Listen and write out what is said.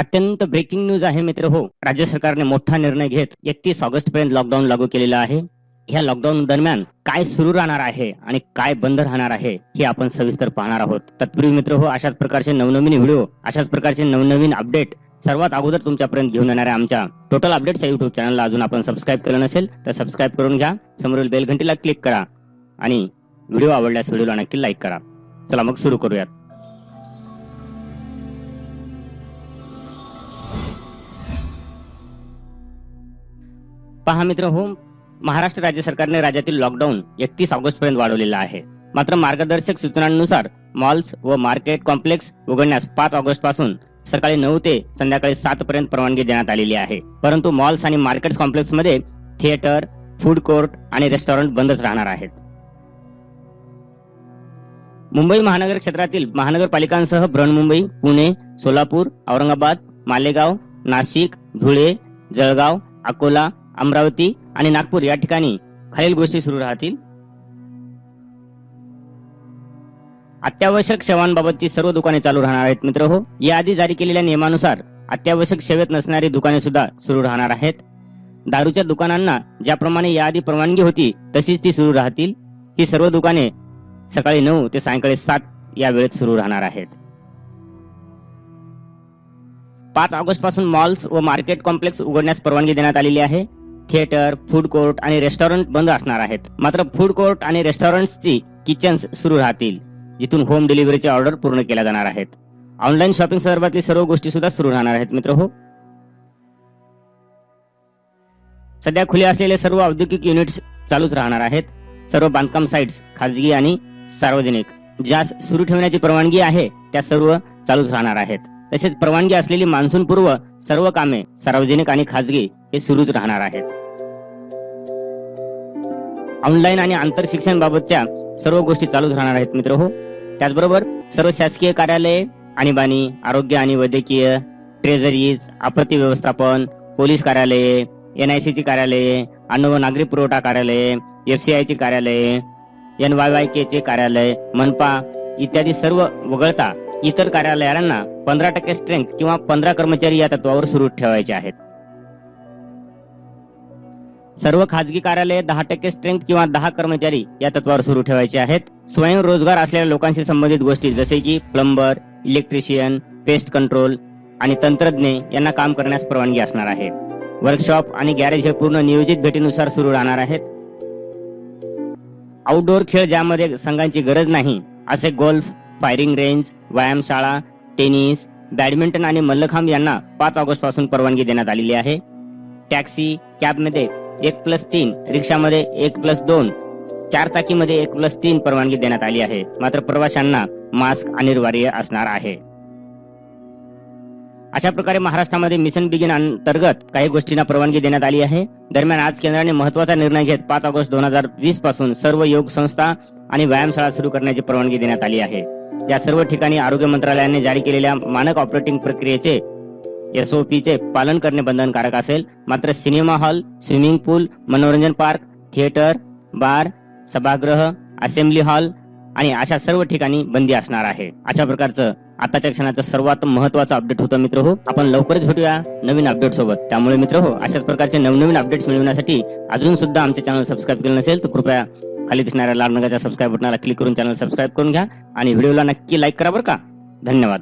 अत्यंत breaking news आहे मित्र. हो राज्य सरकारने मोठा निर्णय घेत एकतीस ऑगस्ट पर्यंत लॉकडाऊन लागू केलेला आहे. ह्या लॉकडाऊन दरम्यान काय सुरू राहणार आहे आणि काय बंद राहणार आहे हे आपण सविस्तर पाहणार आहोत. तत्पूर्वी मित्र हो अशाच प्रकारचे नवनवीन व्हिडिओ अशाच प्रकारचे नवनवीन अपडेट सर्वात अगोदर तुमच्यापर्यंत घेऊन येणाऱ्या आमच्या टोटल अपडेट्स या युट्यूब चॅनलला अजून आपण सबस्क्राईब केलं नसेल तर सबस्क्राईब करून घ्या. समोरील बेल घंटीला क्लिक करा आणि व्हिडिओ आवडल्यास व्हिडिओला नक्की लाईक करा. चला मग सुरू करूयात. पहा मित्र हो महाराष्ट्र राज्य सरकारने राज्यातील लॉकडाऊन एकतीस ऑगस्ट पर्यंत वाढवलेला आहे. मात्र मार्गदर्शक सूचनांनुसार मॉल्स व मार्केट कॉम्प्लेक्स उघडण्यास पाच ऑगस्टपासून सकाळी नऊ ते संध्याकाळी सात पर्यंत परवानगी देण्यात आलेली आहे. परंतु मॉल्स आणि मार्केट कॉम्प्लेक्समध्ये थिएटर फूड कोर्ट आणि रेस्टॉरंट बंदच राहणार आहेत. मुंबई महानगर क्षेत्रातील महानगरपालिकांसह बृहन्मुंबई पुणे सोलापूर औरंगाबाद मालेगाव नाशिक धुळे जळगाव अकोला अमरावती आणि नागपूर या ठिकाणी खालील गोष्टी सुरू राहतील. अत्यावश्यक सेवांबाबतची सर्व दुकाने चालू राहणार आहेत मित्र हो. याआधी जारी केलेल्या नियमानुसार अत्यावश्यक सेवेत नसणारी दुकाने सुद्धा सुरू राहणार आहेत. दारूच्या दुकानांना ज्याप्रमाणे याआधी परवानगी होती तशीच ती सुरू राहतील. ही सर्व दुकाने सकाळी नऊ ते सायंकाळी सात या वेळेत सुरू राहणार आहेत. पाच ऑगस्टपासून मॉल्स व मार्केट कॉम्प्लेक्स उघडण्यास परवानगी देण्यात आलेली आहे. थिएटर फूड कोर्ट आणि रेस्टॉरंट बंद असणार आहेत. मात्र फूड कोर्ट आणि रेस्टॉरंट्सची किचन्स सुरू राहतील जिथून होम डिलिव्हरीचे ऑर्डर पूर्ण केल्या जाणार आहेत. ऑनलाईन शॉपिंग संदर्भातली सर्व गोष्टी सुद्धा सुरू राहणार आहेत मित्र हो? सध्या खुले असलेले सर्व औद्योगिक युनिट्स चालूच राहणार आहेत. सर्व बांधकाम साइट्स खाजगी आणि सार्वजनिक ज्यास सुरू ठेवण्याची परवानगी आहे त्या सर्व चालूच राहणार आहेत. तसेच परवानगी असलेली मान्सून पूर्व सर्व कामे सार्वजनिक आणि खाजगी हे सुरूच राहणार आहेत. ऑनलाईन आणि आंतर शिक्षण बाबतच्या सर्व गोष्टी चालूच राहणार आहेत मित्र हो. त्याचबरोबर सर्व शासकीय कार्यालये आणीबाणी आरोग्य आणि वैद्यकीय ट्रेझरीज आपत्ती व्यवस्थापन पोलीस कार्यालये एनआयसी ची कार्यालये अन्न व नागरी पुरवठा कार्यालये सी आयची कार्यालये एन वाय वाय के चे कार्यालय मनपा इत्यादी सर्व वगळता इतर कार्यालयांना पंधरा टक्के स्ट्रेंथ किंवा पंधरा कर्मचारी या तत्वावर सुरू ठेवायचे आहेत. सर्व खाजगी कार्यालये दहा टक्के स्ट्रेंथ किंवा दहा कर्मचारी या तत्वावर सुरू ठेवायचे आहेत. स्वयंरोजगार असलेल्या लोकांशी संबंधित गोष्टी जसे की प्लंबर इलेक्ट्रिशियन पेस्ट कंट्रोल आणि तंत्रज्ञ यांना काम करण्यास परवानगी असणार आहे. वर्कशॉप आणि गॅरेज हे पूर्ण नियोजित भेटीनुसार सुरू राहणार आहेत. आउटडोअर खेळ ज्यामध्ये संघांची गरज नाही असे गोल्फ फायरिंग रेंज व्यायामशाळा टेनिस बॅडमिंटन आणि मल्लखांब यांना पाच ऑगस्टपासून परवानगी देण्यात आलेली आहे. टॅक्सी कॅबमध्ये एक प्लस तीन रिक्षामध्ये एक प्लस दोन चार चाकीमध्ये एक प्लस तीन परवानगी देण्यात आली आहे. मात्र प्रवाशांना मास्क अनिवार्य असणार आहे. अशा प्रकारे महाराष्ट्रामध्ये मिशन बिगिन अंतर्गत काही गोष्टींना परवानगी देण्यात आली आहे. दरम्यान आज केंद्राने महत्त्वाचा निर्णय घेत पाच ऑगस्ट दोन हजार वीसपासून सर्व योग संस्था आणि व्यायामशाळा सुरू करण्याची परवानगी देण्यात आली आहे. या सर्व ठिकाणी आरोग्य मंत्रालयाने जारी केलेल्या मानक ऑपरेटिंग प्रक्रियेचे एस ओ पीचे पालन करणे बंधनकारक असेल. मात्र सिनेमा हॉल स्विमिंग पूल मनोरंजन पार्क थिएटर बार सभागृह असेंब्ली हॉल आणि अशा सर्व ठिकाणी बंदी असणार आहे. अशा प्रकारचं आताच्या क्षणाचं सर्वात महत्वाचं अपडेट होतं मित्र हो. आपण लवकरच भेटूया नवीन अपडेट सोबत. त्यामुळे मित्र हो अशाच प्रकारचे नवनवीन अपडेट्स मिळवण्यासाठी अजून सुद्धा आमचे चॅनल सबस्क्राईब केलं नसेल तर कृपया खाली दिसणाऱ्या लाल रंगाच्या सबस्क्राईब बटनाला क्लिक करून चॅनल सबस्क्राईब करून घ्या. आणि व्हिडिओला नक्की लाईक करा बरं का. धन्यवाद.